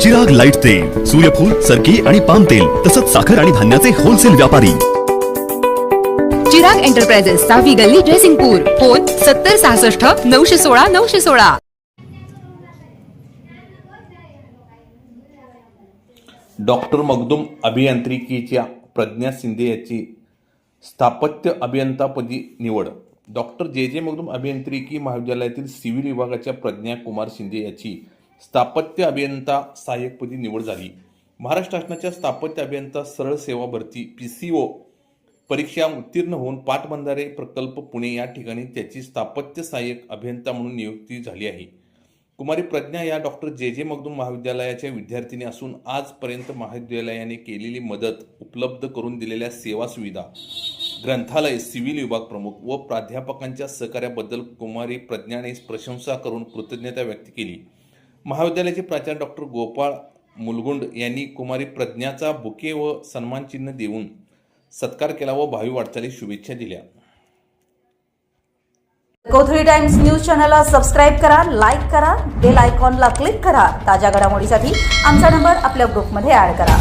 Chirag light तेल सूर्यफूल सरकी आणि पाम तेल तसंच साखर आणि धान्याचे होलसेल व्यापारी. चिराग एंटरप्राइजेस सहावी गल्ली जयसिंगपूर. फोन सत्तर सहासष्ट नऊशे सोळा नऊशे सोळा. डॉक्टर मगदुम अभियांत्रिकीच्या प्रज्ञा शिंदे याची स्थापत्य अभियंतापदी निवड. डॉक्टर जे जे मगदूम अभियांत्रिकी महाविद्यालयातील सिव्हिल विभागाच्या प्रज्ञा कुमार शिंदे याची स्थापत्य अभियंता सहाय्यकपदी निवड झाली. महाराष्ट्र शासनाच्या स्थापत्य अभियंता सरळ सेवा भरती पी सी ओ परीक्षा उत्तीर्ण होऊन पाटबंधारे प्रकल्प पुणे या ठिकाणी त्याची स्थापत्य सहाय्यक अभियंता म्हणून नियुक्ती झाली आहे. कुमारी प्रज्ञा या डॉक्टर जे जे मगदूम महाविद्यालयाच्या विद्यार्थिनी असून आजपर्यंत महाविद्यालयाने केलेली मदत उपलब्ध करून दिलेल्या सेवा सुविधा ग्रंथालय सिव्हिल विभाग प्रमुख व प्राध्यापकांच्या सहकार्याबद्दल कुमारी प्रज्ञाने प्रशंसा करून कृतज्ञता व्यक्त केली. महाविद्यालयाचे प्राचार्य डॉक्टर गोपाळ मुलगुंड यांनी कुमारी प्रज्ञाचा बुके व सन्मानचिन्ह देऊन सत्कार केला व भावी वाटचालीस शुभेच्छा दिल्या. कोथळी टाइम्स न्यूज चॅनलला सबस्क्राईब करा लाईक करा बेल आयकॉनला क्लिक करा. ताज्या घडामोडीसाठी आमचा नंबर आपल्या ग्रुपमध्ये ऍड करा.